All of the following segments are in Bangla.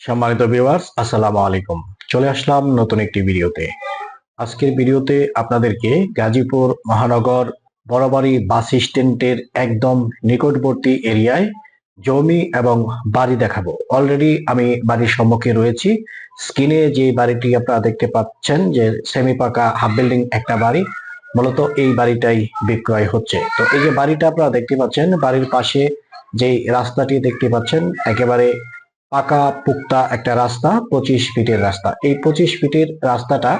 সম্মানিত ভিউয়ার্স আসসালামু আলাইকুম। চলে আসলাম নতুন একটি ভিডিওতে। আজকের ভিডিওতে আপনাদেরকে গাজীপুর মহানগর বড়বাড়ি বাস স্ট্যান্ডের একদম নিকটবর্তী এরিয়ায় জমি এবং বাড়ি দেখাবো। অলরেডি আমি বাড়ির সম্মুখে রয়েছি। স্ক্রিনে যে বাড়িটি আপনারা দেখতে পাচ্ছেন যে সেমি পাকা হাফ বিল্ডিং একটা বাড়ি, মূলত এই বাড়িটাই বিক্রয় হচ্ছে। তো এই যে বাড়িটা আপনারা দেখতে পাচ্ছেন, বাড়ির পাশে যে রাস্তাটি দেখতে পাচ্ছেন, একেবারে পাকা পুক্তা একটা রাস্তা, পঁচিশ ফিটের রাস্তা। এই পঁচিশ ফিটের রাস্তাটা,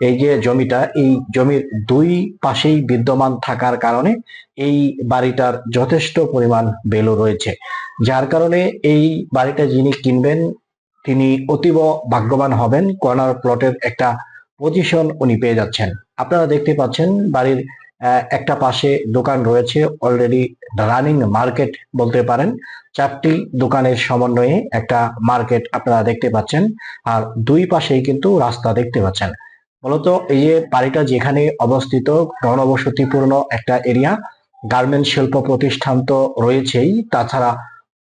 এই যে জমিটা, এই জমির দুই পাশেই বিদ্যমান থাকার কারণে এই বাড়িটার যথেষ্ট পরিমাণ বেলো রয়েছে। যার কারণে এই বাড়িটা যিনি কিনবেন, তিনি অতীব ভাগ্যবান হবেন। কর্নার প্লটের একটা পজিশন উনি পেয়ে যাচ্ছেন। আপনারা দেখতে পাচ্ছেন বাড়ির একটা পাশে দোকান রয়েছে অলরেডি রানিং মার্কেট বলতে পারেন। চারটি দোকানের সমন্বয়ে একটা মার্কেট আপনারা দেখতে পাচ্ছেন, আর দুই পাশেই কিন্তু রাস্তা দেখতে পাচ্ছেন। মূলত এই যে বাড়িটা যেখানে অবস্থিত ঘনবসতিপূর্ণ একটা এরিয়া গার্মেন্ট শিল্প প্রতিষ্ঠান তো রয়েছেই। তাছাড়া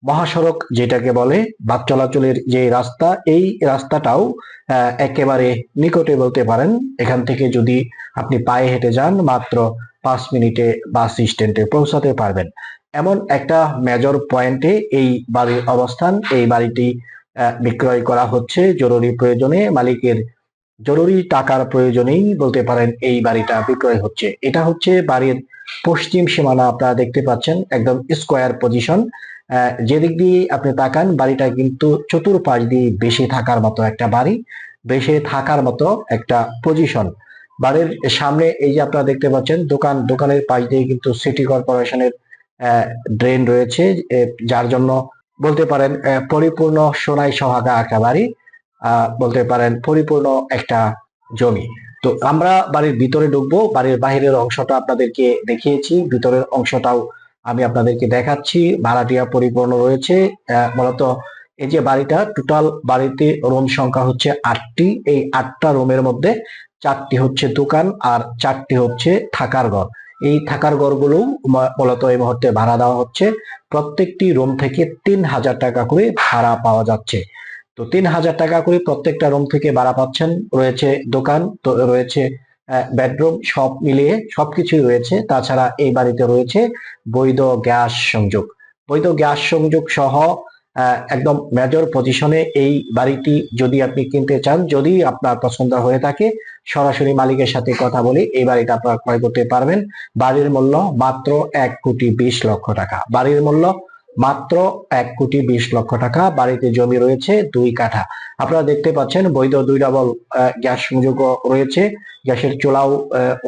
মহাসড়ক যেটাকে বলে বাস চলাচলের যে রাস্তা, এই রাস্তাটাও একেবারে নিকটে বলতে পারেন। এখান থেকে যদি আপনি পায়ে হেঁটে যান, মাত্র পাঁচ মিনিটে বাস স্ট্যান্ডে পৌঁছাতে পারবেন। এমন একটা মেজর পয়েন্টে এই বাড়ির অবস্থান। এই বাড়িটি বিক্রয় করা হচ্ছে জরুরি প্রয়োজনে। মালিকের জরুরি টাকার প্রয়োজনেই বলতে পারেন এই বাড়িটা বিক্রয় হচ্ছে। এটা হচ্ছে বাড়ির পশ্চিম সীমানা, আপনারা দেখতে পাচ্ছেন, একদম স্কোয়ার পজিশন যেদিক দিয়ে আপনি তাকান, বাড়িটা কিন্তু চতুর্পাশ দিয়ে বেশি থাকার মতো একটা বাড়ি, বেশি থাকার মতো একটা পজিশন বাড়ির সামনে এই যে আপনারা দেখতে পাচ্ছেন, দোকান, দোকানের পাশ দিয়ে কিন্তু সিটি কর্পোরেশনের ড্রেন রয়েছে যার জন্য বলতে পারেন পরিপূর্ণ সোনাই সহাগা একটা বাড়ি বলতে পারেন পরিপূর্ণ একটা জমি। তো আমরা বাড়ির ভিতরে ঢুকবো, বাড়ির বাহিরের অংশটা আপনাদেরকে দেখিয়েছি, ভিতরের অংশটাও আমি আপনাদেরকে দেখাচ্ছি ভাড়াটিয়া পরিপূর্ণ রয়েছে। মূলত এই যে বাড়িটা টোটাল বাড়িতে রুম সংখ্যা হচ্ছে আটটি। এই আটটা রুমের মধ্যে চারটি হচ্ছে দোকান আর চারটি হচ্ছে থাকার ঘর। এই থাকার ঘরগুলো মূলত এই মুহূর্তে ভাড়া দেওয়া হচ্ছে। প্রত্যেকটি রুম থেকে তিন হাজার টাকা করে ভাড়া পাওয়া যাচ্ছে। তো তিন হাজার টাকা করে প্রত্যেকটা রুম থেকে ভাড়া পাচ্ছেন, রয়েছে দোকান, তো রয়েছে বেডরুম সব মিলিয়ে সবকিছুই রয়েছে। তাছাড়া এই বাড়িতে রয়েছে বৈধ গ্যাস সংযোগ। বৈধ গ্যাস সংযোগ সহ একদম মেজর পজিশনে এই বাড়িটি যদি আপনি কিনতে চান, যদি আপনার পছন্দ হয়ে থাকে, সরাসরি মালিকের সাথে কথা বলে এই বাড়িটা আপনারা ক্রয় করতে পারবেন। বাড়ির মূল্য মাত্র এক কোটি বিশ লক্ষ টাকা। বাড়ির মূল্য মাত্র এক কোটি বিশ লক্ষ টাকা বাড়িতে জমি রয়েছে দুই কাঠা। আপনারা দেখতে পাচ্ছেন বৈধ দুই ডাবল গ্যাস সংযোগ রয়েছে। গ্যাসের চুলাও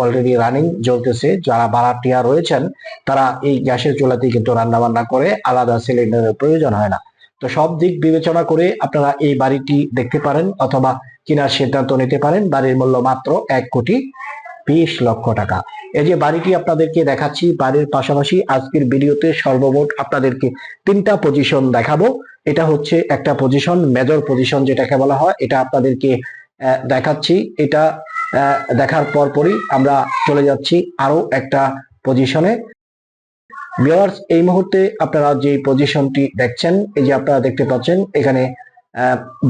অলরেডি রানিং জ্বলতেছে যারা ভাড়াটিয়া রয়েছেন, তারা এই গ্যাসের চুলাতেই কিন্তু রান্না বান্না করে, আলাদা সিলিন্ডারের প্রয়োজন হয় না। তো সব দিক বিবেচনা করে আপনারা এই বাড়িটি দেখতে পারেন অথবা কেনার সিদ্ধান্ত নিতে পারেন। বাড়ির মূল্য মাত্র এক কোটি। বিশ লক্ষ টাকা। এই যে বাড়িটি আপনাদেরকে দেখাচ্ছি, বাড়ির পাশাপাশি আজকের ভিডিওতে সর্বমোট আপনাদেরকে তিনটা পজিশন দেখাবো। এটা হচ্ছে একটা পজিশন মেজর পজিশন যেটাকে বলা হয়, এটা আপনাদেরকে দেখাচ্ছি। এটা দেখার পরপরই আমরা চলে যাচ্ছি আরও একটা পজিশনে ভিউয়ার্স এই মুহূর্তে আপনারা যে পজিশনটি দেখছেন, এই যে আপনারা দেখতে পাচ্ছেন, এখানে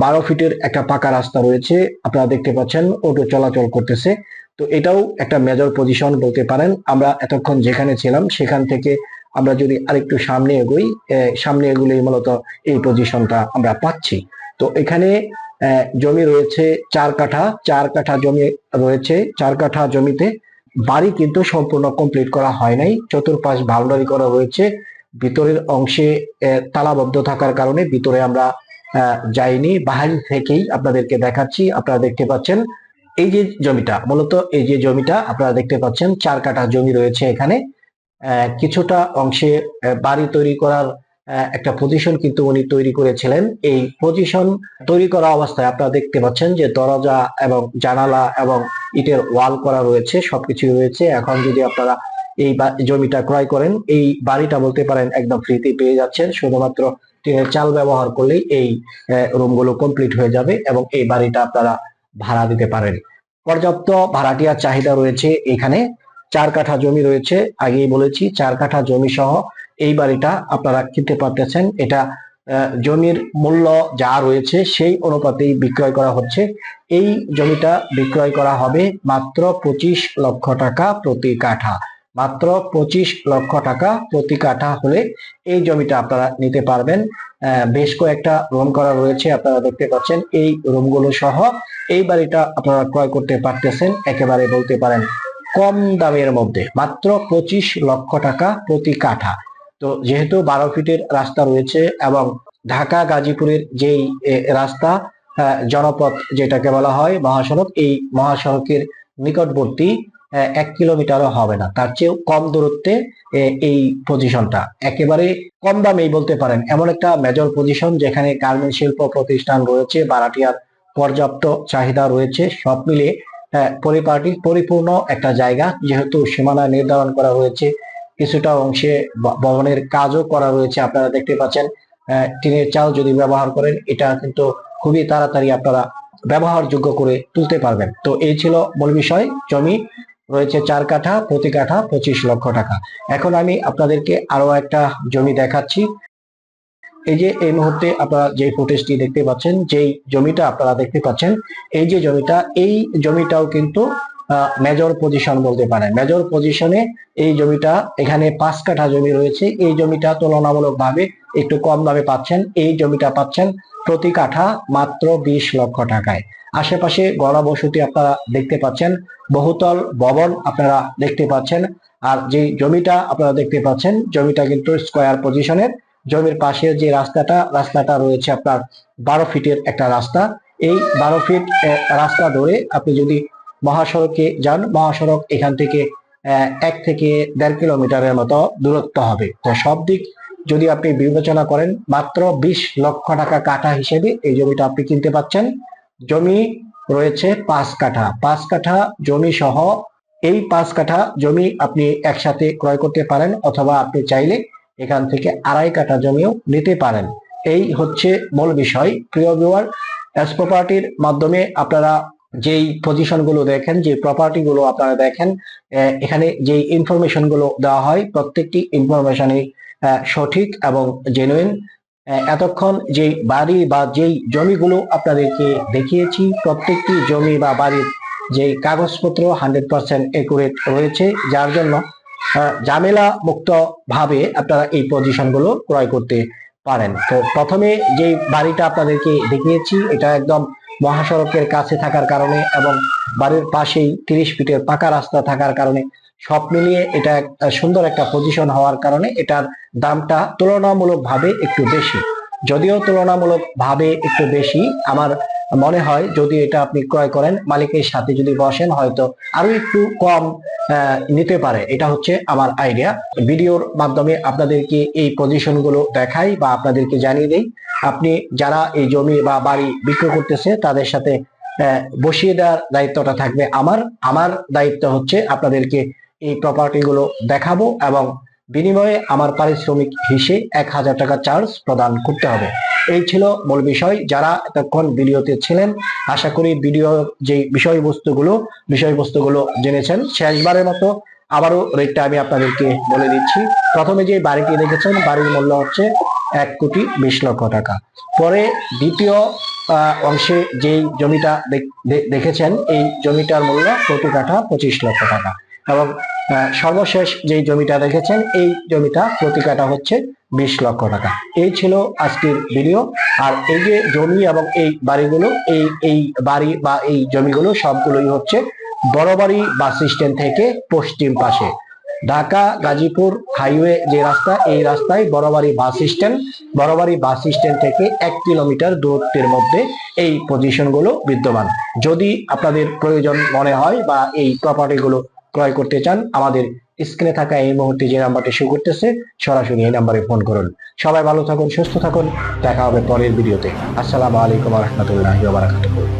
বারো ফিটের একটা পাকা রাস্তা রয়েছে। আপনারা দেখতে পাচ্ছেন, অটো চলাচল করতেছে। তো এটাও একটা মেজর পজিশন বলতে পারেন। আমরা এতক্ষণ যেখানে ছিলাম, সেখান থেকে আমরা যদি আরেকটু সামনে এগোই সামনে এগুলোই মূলত এই পজিশনটা আমরা পাচ্ছি। তো এখানে জমি রয়েছে চার কাঠা। চার কাঠা জমি রয়েছে। চার কাঠা জমিতে বাড়ি কিন্তু সম্পূর্ণ কমপ্লিট করা হয় নাই। চতুর্পাশ বাউন্ডারি করা হয়েছে। ভিতরের অংশে তালাবদ্ধ থাকার কারণে ভিতরে আমরা যাইনি বাহির থেকেই আপনাদেরকে দেখাচ্ছি। আপনারা দেখতে পাচ্ছেন এই যে জমিটা, মূলত এই যে জমিটা আপনারা দেখতে পাচ্ছেন, চার কাঠা জমি রয়েছে এখানে। কিছুটা অংশে বাড়ি তৈরি করার একটা পজিশন কিন্তু উনি তৈরি করেছিলেন। এই পজিশন তৈরি করা অবস্থায় আপনারা দেখতে পাচ্ছেন যে দরজা এবং জানালা এবং ইটের ওয়াল করা রয়েছে সবকিছু রয়েছে। এখন যদি আপনারা এই জমিটা ক্রয় করেন, এই বাড়িটা বলতে পারেন একদম ফ্রিতে পেয়ে যাচ্ছেন। শুধুমাত্র চাল ব্যবহার করলেই এই রুমগুলো কমপ্লিট হয়ে যাবে এবং এই বাড়িটা আপনারা ভাড়া দিতে পারেন। পর্যাপ্ত ভাড়াটিয়ার চাহিদা রয়েছে এখানে। চার কাঠা জমি রয়েছে। আগেই বলেছি, চার কাঠা জমি সহ এই বাড়িটা আপনারা কিনতে পারতেছেন। এটা জমির মূল্য যা রয়েছে সেই অনুপাতেই বিক্রয় করা হচ্ছে। এই জমিটা বিক্রয় করা হবে মাত্র পঁচিশ লক্ষ টাকা প্রতি কাঠা। মাত্র পঁচিশ লক্ষ টাকা প্রতি কাঠা হলে এই জমিটা আপনারা নিতে পারবেন। বেশ কয়েকটা রুম করা রয়েছে, আপনারা দেখতে পাচ্ছেন এই রুমগুলো সহ। এই বাড়িটা আপনারা ক্রয় করতে পারতেছেন, একেবারে বলতে পারেন কম দামের মধ্যে। মাত্র পঁচিশ লক্ষ টাকা প্রতি কাঠা। তো যেহেতু বারো ফিটের রাস্তা রয়েছে এবং ঢাকা গাজীপুরের যেই রাস্তা জনপথ যেটাকে বলা হয় মহাসড়ক, এই মহাসড়কের নিকটবর্তী এক কিলোমিটারও হবে না। তার চেয়েও কম দূরত্বে এই পজিশনটা একেবারে কম দামেই বলতে পারেন। এমন একটা মেজর পজিশন যেখানে গার্মেন্ট শিল্প প্রতিষ্ঠান রয়েছে, বারাটিয়ার পর্যাপ্ত চাহিদা রয়েছে। সব মিলিয়ে পরিপাটি, পরিপূর্ণ একটা জায়গা। যেহেতু সীমানা নির্ধারণ করা হয়েছে, কিছুটা অংশে ভবনের কাজও করা রয়েছে। আপনারা দেখতে পাচ্ছেন টিনের চাল যদি ব্যবহার করেন, এটা কিন্তু খুবই তাড়াতাড়ি আপনারা ব্যবহারযোগ্য করে তুলতে পারবেন। তো এই ছিল মূল বিষয়। জমি রয়েছে চার কাঠা, প্রতি কাঠা পঁচিশ লক্ষ টাকা। এখন আমি আপনাদেরকে আরও একটা জমি দেখাচ্ছি। এই যে এই মুহূর্তে আপনারা যে ফুটেজটি দেখতে পাচ্ছেন, যেই জমিটা আপনারা দেখতে পাচ্ছেন, এই যে জমিটা, এই জমিটাও কিন্তু মেজর পজিশন বলতে পারেন। মেজর পজিশনে এই জমিটা, এখানে পাঁচ কাঠা জমি রয়েছে। এই জমিটা তুলনামূলকভাবে একটু কম দামে পাচ্ছেন, এই জমিটা পাচ্ছেন প্রতি কাঠা মাত্র বিশ লক্ষ টাকায়। আশেপাশে গড়া বসতি আপনারা দেখতে পাচ্ছেন, বহুতল ভবন আপনারা দেখতে পাচ্ছেন, আর যে জমিটা আপনারা দেখতে পাচ্ছেন, জমিটা কিন্তু স্কোয়ার পজিশনের জমির পাশে যে রাস্তাটা রাস্তাটা রয়েছে আপনার বারো ফিটের একটা রাস্তা। এই বারো ফিট রাস্তা ধরে আপনি যদি মহাসড়কে যান, মহাসড়ক এখান থেকে এক থেকে দেড় কিলোমিটারের মতো দূরত্ব হবে। তো সব দিক যদি আপনি বিবেচনা করেন, মাত্র বিশ লক্ষ টাকা কাঠা হিসেবে এই জমিটা আপনি কিনতে পাচ্ছেন। জমি রয়েছে পাঁচ কাঠা। পাঁচ কাঠা জমি সহ এই পাঁচ কাঠা জমি আপনি একসাথে ক্রয় করতে পারেন অথবা আপনি চাইলে এখান থেকে আড়াই কাঠা জমিও নিতে পারেন। এই হচ্ছে মূল বিষয়। প্রিয় ভিউয়ার এস প্রপার্টির মাধ্যমে আপনারা যেই পজিশনগুলো দেখেন, যে প্রপার্টি গুলো আপনারা দেখেন এখানে যে ইনফরমেশনগুলো দেওয়া হয়, প্রত্যেকটি ইনফরমেশনই সঠিক এবং জেনুইন এতক্ষণ যে বাড়ি বা যেই জমিগুলো আপনাদেরকে দেখিয়েছি, প্রত্যেকটি জমি বা বাড়ির যে কাগজপত্র হান্ড্রেড পার্সেন্ট একুরেট রয়েছে, যার জন্য ঝামেলা মুক্ত ভাবে আপনারা এই পজিশনগুলো ক্রয় করতে পারেন। তো প্রথমে যে বাড়িটা আপনাদেরকে দেখিয়েছি, এটা একদম মহাসড়কের কাছে থাকার কারণে এবং বাড়ির পাশেই তিরিশ ফিটের পাকা রাস্তা থাকার কারণে সব মিলিয়ে এটা সুন্দর একটা পজিশন হওয়ার কারণে এটার দামটা তুলনামূলকভাবে একটু বেশি। যদিও তুলনামূলক ভাবে একটু বেশি, আমার মনে হয় যদি এটা আপনি ক্রয় করেন, মালিকের সাথে যদি বসেন, হয়তো আরও একটু কম নিতে পারে। এটা হচ্ছে আমার আইডিয়া ভিডিওর মাধ্যমে আপনাদেরকে এই পজিশনগুলো দেখাই বা আপনাদেরকে জানিয়ে দেই। আপনি যারা এই জমি বা বাড়ি বিক্রয় করতেছে, তাদের সাথে বসিয়ে দেওয়ার দায়িত্বটা থাকবে আমার। আমার দায়িত্ব হচ্ছে আপনাদেরকে এই প্রপার্টি গুলো দেখাবো এবং বিনিময়ে আমার পারিশ্রমিক হিসেবে এক হাজার টাকা চার্জ প্রদান করতে হবে। এই ছিল মূল বিষয়। যারা এতক্ষণ ভিডিওতে ছিলেন, আশা করি ভিডিও যে বিষয়বস্তুগুলো বিষয়বস্তুগুলো জেনেছেন, শেষবারের মতো আবারও রেটটা আমি আপনাদেরকে বলে দিচ্ছি। প্রথমে যে বাড়িটি দেখেছেন, বাড়ির মূল্য হচ্ছে এক কোটি বিশ লক্ষ টাকা। পরে দ্বিতীয় অংশে যেই জমিটা দেখ- দেখেছেন, এই জমিটার মূল্য প্রতি কাঠা পঁচিশ লক্ষ টাকা। এবং সর্বশেষ যেই জমিটা দেখেছেন, এই জমিটা প্রতি কাঠা হচ্ছে বিশ লক্ষ টাকা। এই ছিল আজকের ভিডিও। আর এই যে জমি এবং এই বাড়িগুলো, এই এই বাড়ি বা এই জমিগুলো সবগুলোই হচ্ছে বড়বাড়ি বাস স্ট্যান্ড থেকে পশ্চিম পাশে। ঢাকা, গাজীপুর হাইওয়ে যে রাস্তা, এই রাস্তায় বড়বাড়ি বাস স্ট্যান্ড, বড়বাড়ি বাস স্ট্যান্ড থেকে এক কিলোমিটার দূরত্বের মধ্যে এই পজিশনগুলো বিদ্যমান। যদি আপনাদের প্রয়োজন মনে হয় বা এই প্রপার্টি গুলো ক্রয় করতে চান, আমাদের স্ক্রিনে থাকা এই মুহূর্তে যে নাম্বারটি শো করতেছে, সরাসরি এই নাম্বারে ফোন করুন। সবাই ভালো থাকুন, সুস্থ থাকুন, দেখা হবে পরের ভিডিওতে। আসসালামু আলাইকুম রহমতুল্লাহ বারাকাতুহু।